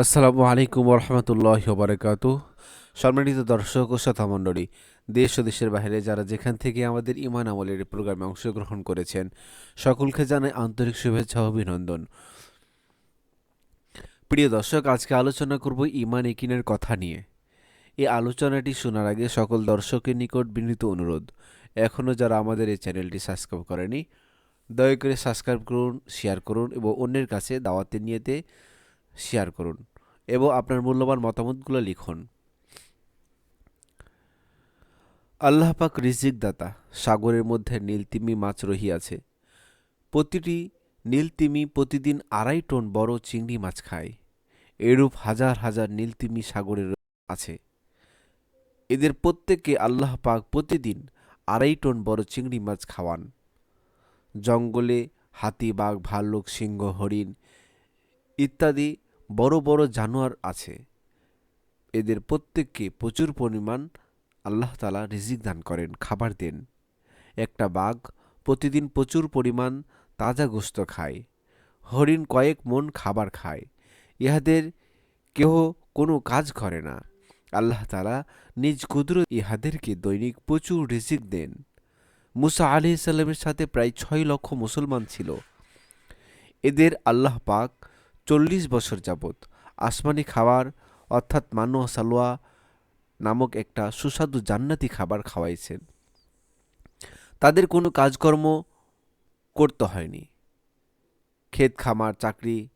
আসসালামু আলাইকুম রহমতুল্লাহ বারকাত সম্মানিত দর্শক ও শ্রোতা মণ্ডলী, দেশ ও দেশের বাইরে যারা যেখান থেকে আমাদের ইমান আমলের প্রোগ্রামে অংশগ্রহণ করেছেন, সকলকে জানাই আন্তরিক শুভেচ্ছা অভিনন্দন। প্রিয় দর্শক, আজকে আলোচনা করব ইমান একিনের কথা নিয়ে। এই আলোচনাটি শোনার আগে সকল দর্শকের নিকট বিনীত অনুরোধ এখনও যারা আমাদের এই চ্যানেলটি সাবস্ক্রাইব করেনি, দয়া করে সাবস্ক্রাইব করুন, শেয়ার করুন এবং অন্যের কাছে দাওয়াতের নিয়েতে শেয়ার করুন এবং আপনার মূল্যবান মতামতগুলো লিখুন। আল্লাহ পাক রিজিক দাতা সাগরের মধ্যে নীলতিমি মাছ রহিয়াছে। প্রতিটি নীলতিমি প্রতিদিন আড়াই টন বড় চিংড়ি মাছ খায়। এরূপ হাজার হাজার নীলতিমি সাগরের আছে। এদের প্রত্যেককে আল্লাহ পাক প্রতিদিন আড়াই টন বড় চিংড়ি মাছ খাওয়ান। জঙ্গলে হাতি, বাঘ, ভাল্লুক, সিংহ, হরিণ ইত্যাদি বড় বড় জানোয়ার আছে। এদের প্রত্যেককে প্রচুর পরিমাণ আল্লাহ তালা রিজিক দান করেন, খাবার দেন। একটা বাঘ প্রতিদিন প্রচুর পরিমাণ তাজা গোস্ত খায়। হরিণ কয়েক মন খাবার খায়। ইহাদের কেহ কোনো কাজ করে না। আল্লাহ তালা নিজ কুদরত ইহাদেরকে দৈনিক প্রচুর রিজিক দেন। মুসা আলি সাথে প্রায় ছয় লক্ষ মুসলমান ছিল। এদের আল্লাহ পাক চল্লিশ বছর যাবৎ আসমানি খাবার, অর্থাৎ মানো সালোয়া নামক একটা সুস্বাদু জান্নাতি খাবার খাওয়াইছেন। তাদের কোনো কাজকর্ম করতে হয়নি। ক্ষেত খামার, চাকরি,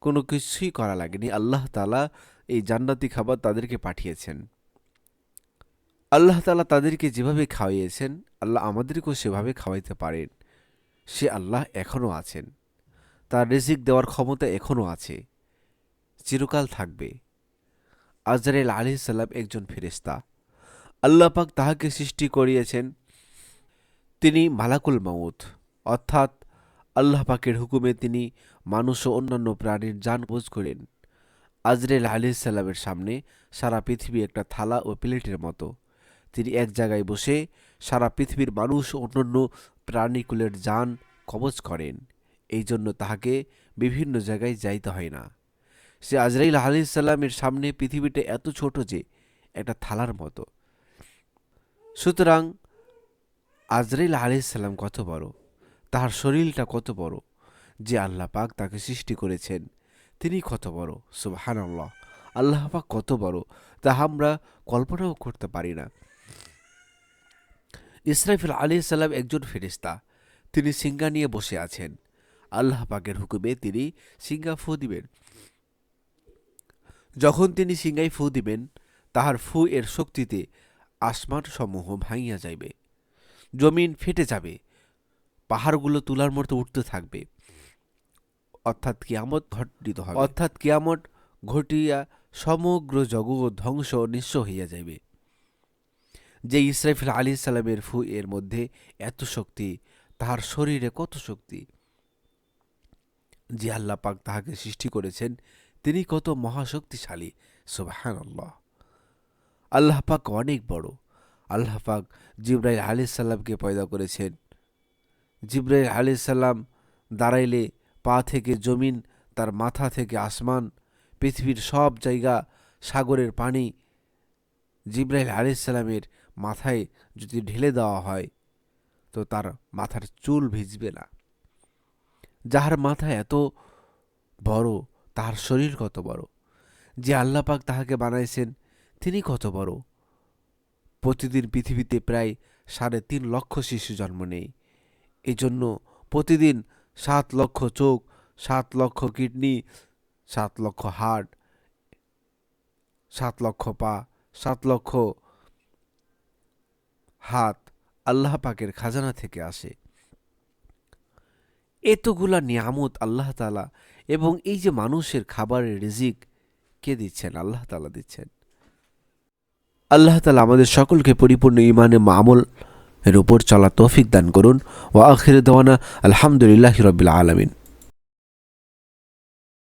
কোনো কিছুই করা লাগেনি। আল্লাহ তালা এই জান্নাতি খাবার তাদেরকে পাঠিয়েছেন। আল্লাহ তালা তাদেরকে যেভাবে খাওয়াইয়েছেন, আল্লাহ আমাদেরকেও সেভাবে খাওয়াইতে পারেন। সে আল্লাহ এখনও আছেন। তার রিজিক দেওয়ার ক্ষমতা এখনও আছে। চিরকাল থাকবে। আজরাইল আলি সাল্লাম একজন ফেরেস্তা আল্লাহ পাক তাহাকে সৃষ্টি করিয়েছেন। তিনি মালাকুল মাউত। অর্থাৎ আল্লাহ পাকের হুকুমে তিনি মানুষ ও অন্যান্য প্রাণীর যান বোঝ করেন। আজরেল আলি সাল্লামের সামনে সারা পৃথিবী একটা থালা ও প্লেটের মতো। তিনি এক জায়গায় বসে সারা পৃথিবীর মানুষ অন্যান্য প্রাণীকুলের যান কবজ করেন। এই জন্য তাহাকে বিভিন্ন জায়গায় যাইতে হয় না। সে আজরাইল আলি সাল্লামের সামনে পৃথিবীটা এত ছোট যে একটা থালার মতো। সুতরাং আজরাইল আলি সাল্লাম কত বড়? তাহার শরীরটা কত বড়? যে আল্লাহ পাক তাকে সৃষ্টি করেছেন, তিনি কত বড়? সুবাহান আল্লাহ আল্লাহ পাক কত বড়? তা আমরা কল্পনাও করতে পারি না। ইসরাফিল আলি সাল্লাম একজন ফেরিস্তা তিনি সিঙ্গা নিয়ে বসে আছেন। আল্লাহ পাকের হুকুমে তিনি সিঙ্গা ফু দিবেন। যখন তিনি সিঙ্গাই ফু দিবেন, তাহার ফু এর শক্তিতে আসমান সমূহ ভাঙিয়া যাইবে, জমিন ফেটে যাবে, পাহাড়গুলো তুলার মতো উঠতে থাকবে। অর্থাৎ কিয়ামত ঘটিত হবে। অর্থাৎ কিয়ামত ঘটিয়া সমগ্র জগৎ ধ্বংস নিঃস্ব হইয়া যাইবে। যে ইসরাফিল আলী সালামের ফু এর মধ্যে এত শক্তি, তাহার শরীরে কত শক্তি? যে আল্লাহ পাক তাহাকে সৃষ্টি করেছেন, তিনি কত মহাশক্তিশালী সুবাহান আল্লাহ আল্লাহ পাক অনেক বড়। আল্লাহ পাক জিব্রাইল আলি সাল্লামকে পয়দা করেছেন। জিব্রাইল আলি সাল্লাম দাঁড়াইলে পা থেকে জমিন, তার মাথা থেকে আসমান, পৃথিবীর সব জায়গা, সাগরের পানি জিব্রাইল আলি সাল্লামের মাথায় যদি ঢেলে দেওয়া হয়, তো তার মাথার চুল ভিজবে না। যাহার মাথা এত বড়, তাহার শরীর কত বড়? যে আল্লাপাক তাহাকে বানাইছেন, তিনি কত বড়? প্রতিদিন পৃথিবীতে প্রায় সাড়ে তিন লক্ষ শিশু জন্ম নেয়। এজন্য প্রতিদিন সাত লক্ষ চোখ, সাত লক্ষ কিডনি, সাত লক্ষ হার্ট, সাত লক্ষ পা, সাত লক্ষ হাত আল্লাহ পাকের খাজানা থেকে আসে। এতগুলা নিয়ামত আল্লাহ তালা এবং এই যে মানুষের খাবারের রিজিক কে দিচ্ছেন? আল্লাহ তালা দিচ্ছেন। আল্লাহ তালা আমাদের সকলকে পরিপূর্ণ ইমানে মামল এর উপর চলা তৌফিক দান করুন। ও আখির দেওয়ানা আলহামদুলিল্লাহ রবিল আলমিন।